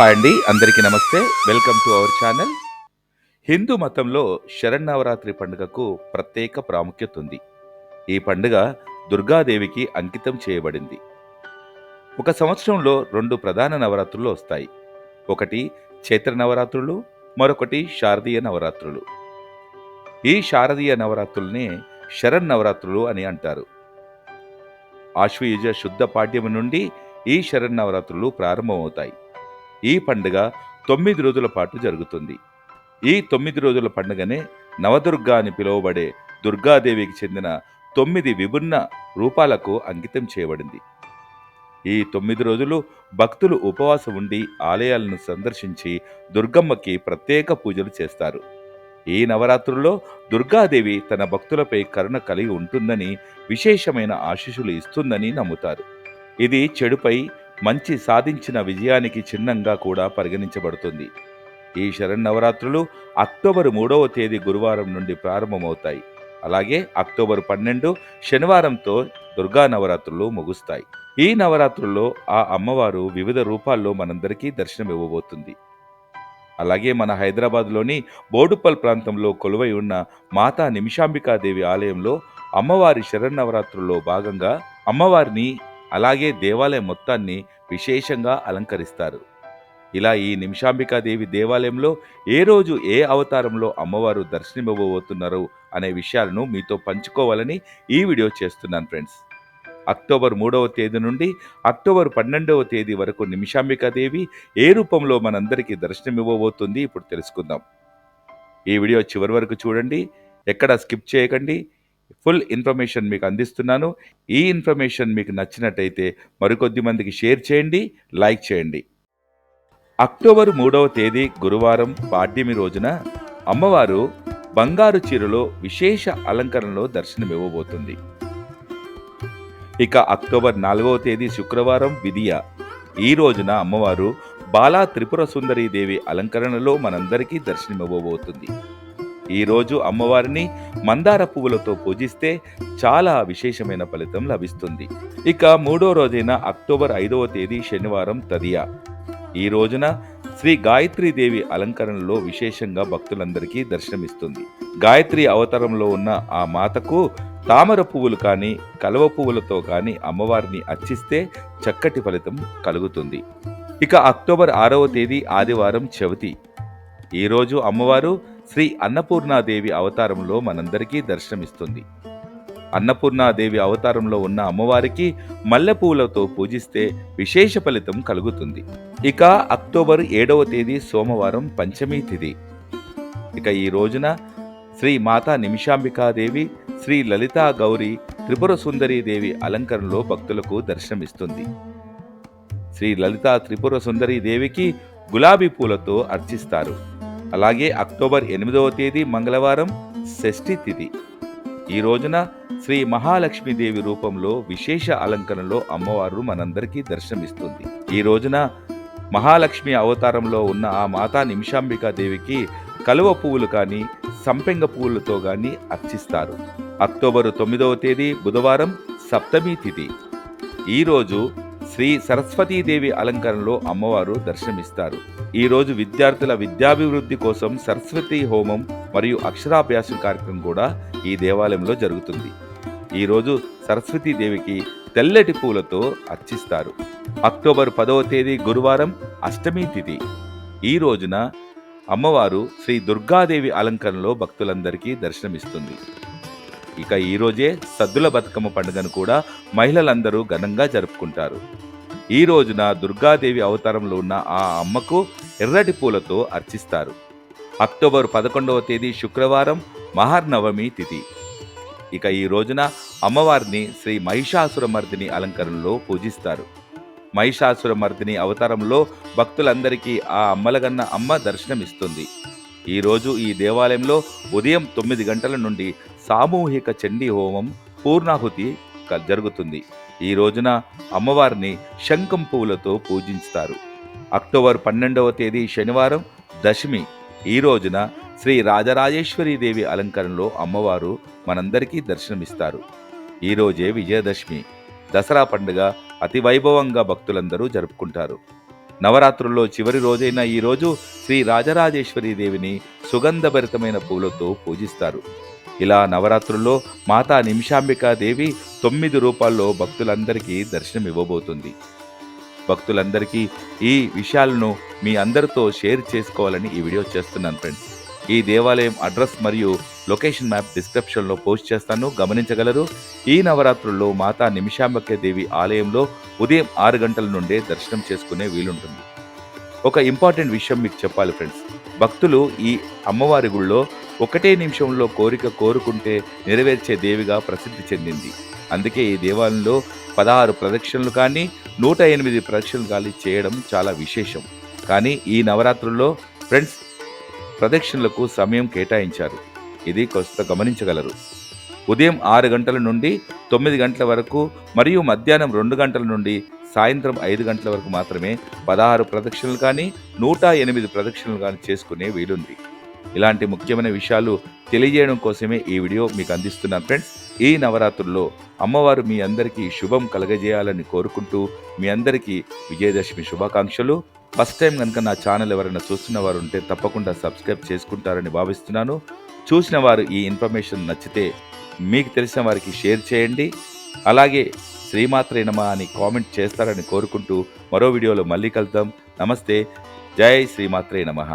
Hi అండి అందరికీ నమస్తే. Welcome to our channel. Hindu మతంలో శరన్నవరాత్రి పండుగకు ప్రత్యేక ప్రాముఖ్యత ఉంది. ఈ పండుగ దుర్గాదేవికి అంకితం చేయబడింది. ఒక సంవత్సరంలో రెండు ప్రధాన నవరాత్రులు వస్తాయి. ఒకటి చైత్ర నవరాత్రులు మరొకటి శారదీయ నవరాత్రులు. ఈ శారదీయ నవరాత్రుల్ని శరన్నవరాత్రులు అని అంటారు. ఆశ్వయుజ శుద్ధ పాఠ్యము నుండి ఈ శరన్నవరాత్రులు ప్రారంభమవుతాయి. ఈ పండుగ తొమ్మిది రోజుల పాటు జరుగుతుంది. ఈ తొమ్మిది రోజుల పండుగనే నవదుర్గా అని పిలువబడే దుర్గాదేవికి చెందిన తొమ్మిది విభిన్న రూపాలకు అంకితం చేయబడింది. ఈ తొమ్మిది రోజులు భక్తులు ఉపవాసం ఉండి ఆలయాలను సందర్శించి దుర్గమ్మకి ప్రత్యేక పూజలు చేస్తారు. ఈ నవరాత్రుల్లో దుర్గాదేవి తన భక్తులపై కరుణ కలిగి ఉంటుందని విశేషమైన ఆశీస్సులు ఇస్తుందని నమ్ముతారు. ఇది చెడుపై మంచి సాధించిన విజయానికి చిహ్నంగా కూడా పరిగణించబడుతుంది. ఈ శరన్నవరాత్రులు అక్టోబర్ మూడవ తేదీ గురువారం నుండి ప్రారంభమవుతాయి. అలాగే అక్టోబర్ పన్నెండు శనివారంతో దుర్గా నవరాత్రులు ముగుస్తాయి. ఈ నవరాత్రుల్లో ఆ అమ్మవారు వివిధ రూపాల్లో మనందరికీ దర్శనమివ్వబోతుంది. అలాగే మన హైదరాబాద్లోని బోడుపల్ ప్రాంతంలో కొలువై ఉన్న మాతా నిమిషాంబికాదేవి ఆలయంలో అమ్మవారి శరన్నవరాత్రుల్లో భాగంగా అమ్మవారిని అలాగే దేవాలయం మొత్తాన్ని విశేషంగా అలంకరిస్తారు. ఇలా ఈ నిమిషాంబికాదేవి దేవాలయంలో ఏ రోజు ఏ అవతారంలో అమ్మవారు దర్శనమివ్వబోతున్నారు అనే విషయాలను మీతో పంచుకోవాలని ఈ వీడియో చేస్తున్నాను ఫ్రెండ్స్. అక్టోబర్ మూడవ తేదీ నుండి అక్టోబర్ పన్నెండవ తేదీ వరకు నిమిషాంబికాదేవి ఏ రూపంలో మనందరికీ దర్శనమివ్వబోతుంది ఇప్పుడు తెలుసుకుందాం. ఈ వీడియో చివరి వరకు చూడండి ఎక్కడ స్కిప్ చేయకండి. ఫుల్ ఇన్ఫర్మేషన్ మీకు అందిస్తున్నాను. ఈ ఇన్ఫర్మేషన్ మీకు నచ్చినట్టయితే మరికొద్ది మందికి షేర్ చేయండి లైక్ చేయండి. అక్టోబర్ మూడవ తేదీ గురువారం పాడ్యమి రోజున అమ్మవారు బంగారు చీరలో విశేష అలంకరణలో దర్శనమివ్వబోతుంది. ఇక అక్టోబర్ నాలుగవ తేదీ శుక్రవారం విధియ ఈ రోజున అమ్మవారు బాలా త్రిపుర సుందరీ దేవి అలంకరణలో మనందరికీ దర్శనమివ్వబోతుంది. ఈరోజు అమ్మవారిని మందార పువ్వులతో పూజిస్తే చాలా విశేషమైన ఫలితం లభిస్తుంది. ఇక మూడో రోజైన అక్టోబర్ ఐదవ తేదీ శనివారం తదియా. ఈ రోజున శ్రీ గాయత్రీ దేవి అలంకరణలో విశేషంగా భక్తులందరికీ దర్శనమిస్తుంది. గాయత్రి అవతారంలో ఉన్న ఆ మాతకు తామర పువ్వులు కానీ కలవ పువ్వులతో కానీ అమ్మవారిని అర్చిస్తే చక్కటి ఫలితం కలుగుతుంది. ఇక అక్టోబర్ ఆరవ తేదీ ఆదివారం చవితి. ఈరోజు అమ్మవారు శ్రీ అన్నపూర్ణాదేవి అవతారంలో మనందరికీ దర్శనమిస్తుంది. అన్నపూర్ణాదేవి అవతారంలో ఉన్న అమ్మవారికి మల్లెపూలతో పూజిస్తే విశేష ఫలితం కలుగుతుంది. ఇక అక్టోబర్ ఏడవ తేదీ సోమవారం పంచమీ తిథి ఇక ఈ రోజున శ్రీ మాతా నిమిషాంబికాదేవి శ్రీ లలితా గౌరి త్రిపుర సుందరీ దేవి అలంకరణలో భక్తులకు దర్శనమిస్తుంది. శ్రీ లలితా త్రిపుర సుందరీ దేవికి గులాబీ పూలతో అర్చిస్తారు. అలాగే అక్టోబర్ ఎనిమిదవ తేదీ మంగళవారం షష్ఠి తిథి ఈ రోజున శ్రీ మహాలక్ష్మీదేవి రూపంలో విశేష అలంకరణలో అమ్మవారు మనందరికీ దర్శనమిస్తుంది. ఈ రోజున మహాలక్ష్మి అవతారంలో ఉన్న ఆ మాతా నిమిషాంబికా దేవికి కలువ పువ్వులు కానీ సంపెంగ పువ్వులతో కానీ అర్చిస్తారు. అక్టోబరు తొమ్మిదవ తేదీ బుధవారం సప్తమి తిథి. ఈరోజు శ్రీ సరస్వతీదేవి అలంకరణలో అమ్మవారు దర్శనమిస్తారు. ఈరోజు విద్యార్థుల విద్యాభివృద్ధి కోసం సరస్వతి హోమం మరియు అక్షరాభ్యాసం కార్యక్రమం కూడా ఈ దేవాలయంలో జరుగుతుంది. ఈరోజు సరస్వతీదేవికి తెల్లటి పూలతో అర్చిస్తారు. అక్టోబర్ పదవ తేదీ గురువారం అష్టమి తిథి. ఈ రోజున అమ్మవారు శ్రీ దుర్గాదేవి అలంకరణలో భక్తులందరికీ దర్శనమిస్తుంది. ఇక ఈరోజే సద్దుల బతుకమ్మ పండుగను కూడా మహిళలందరూ ఘనంగా జరుపుకుంటారు. ఈ రోజున దుర్గాదేవి అవతారంలో ఉన్న ఆ అమ్మకు ఎర్రటి పూలతో అర్చిస్తారు. అక్టోబర్ పదకొండవ తేదీ శుక్రవారం మహార్నవమి తిథి. ఇక ఈ రోజున అమ్మవారిని శ్రీ మహిషాసురమర్దిని అలంకరణలో పూజిస్తారు. మహిషాసురమర్దిని అవతారంలో భక్తులందరికీ ఆ అమ్మలగన్న అమ్మ దర్శనమిస్తుంది. ఈరోజు ఈ దేవాలయంలో ఉదయం తొమ్మిది గంటల నుండి సామూహిక చండీ హోమం పూర్ణాహుతి జరుగుతుంది. ఈ రోజున అమ్మవారిని శంఖం పువ్వులతో పూజిస్తారు అక్టోబర్ పన్నెండవ తేదీ శనివారం దశమి. ఈ రోజున శ్రీ రాజరాజేశ్వరి దేవి అలంకరణలో అమ్మవారు మనందరికీ దర్శనమిస్తారు. ఈ రోజే విజయదశమి. దసరా పండుగ అతి వైభవంగా భక్తులందరూ జరుపుకుంటారు. నవరాత్రుల్లో చివరి రోజైన ఈ రోజు శ్రీ రాజరాజేశ్వరి దేవిని సుగంధభరితమైన పూలతో పూజిస్తారు. ఇలా నవరాత్రుల్లో మాతా నిమిషాంబికా దేవి తొమ్మిది రూపాల్లో భక్తులందరికీ దర్శనం ఇవ్వబోతుంది భక్తులందరికీ ఈ విషయాలను మీ అందరితో షేర్ చేసుకోవాలని ఈ వీడియో చేస్తున్నాను ఫ్రెండ్స్. ఈ దేవాలయం అడ్రస్ మరియు లొకేషన్ మ్యాప్ డిస్క్రిప్షన్లో పోస్ట్ చేస్తాను. గమనించగలరు ఈ నవరాత్రుల్లో మాతా నిమిషాంబక్య దేవి ఆలయంలో ఉదయం ఆరు గంటల నుండే దర్శనం చేసుకునే వీలుంటుంది. ఒక ఇంపార్టెంట్ విషయం మీకు చెప్పాలి ఫ్రెండ్స్. భక్తులు ఈ అమ్మవారి గుళ్ళో ఒకటే నిమిషంలో కోరిక కోరుకుంటే నెరవేర్చే దేవిగా ప్రసిద్ధి చెందింది. అందుకే ఈ దేవాలయంలో పదహారు ప్రదక్షిణలు కానీ నూట ఎనిమిది ప్రదక్షిణలు కానీ చేయడం చాలా విశేషం. కానీ ఈ నవరాత్రుల్లో ఫ్రెండ్స్ ప్రదక్షిణలకు సమయం కేటాయించారు. ఇది కొస్త గమనించగలరు. ఉదయం ఆరు గంటల నుండి తొమ్మిది గంటల వరకు మరియు మధ్యాహ్నం రెండు గంటల నుండి సాయంత్రం ఐదు గంటల వరకు మాత్రమే పదహారు ప్రదక్షిణలు కానీ నూట ఎనిమిది ప్రదక్షిణలు కానీ చేసుకునే వీలుంది. ఇలాంటి ముఖ్యమైన విషయాలు తెలియజేయడం కోసమే ఈ వీడియో మీకు అందిస్తున్నాను ఫ్రెండ్స్. ఈ నవరాత్రుల్లో అమ్మవారు మీ అందరికీ శుభం కలగజేయాలని కోరుకుంటూ మీ అందరికీ విజయదశమి శుభాకాంక్షలు. ఫస్ట్ టైం కనుక నా ఛానల్ ఎవరైనా చూస్తున్న వారు ఉంటే తప్పకుండా సబ్స్క్రైబ్ చేసుకుంటారని భావిస్తున్నాను. చూసిన వారు ఈ ఇన్ఫర్మేషన్ నచ్చితే మీకు తెలిసిన వారికి షేర్ చేయండి. అలాగే శ్రీమాత్రేనమా అని కామెంట్ చేస్తారని కోరుకుంటూ మరో వీడియోలో మళ్ళీ కలుద్దాం. నమస్తే. జై శ్రీమాత్రే నమః.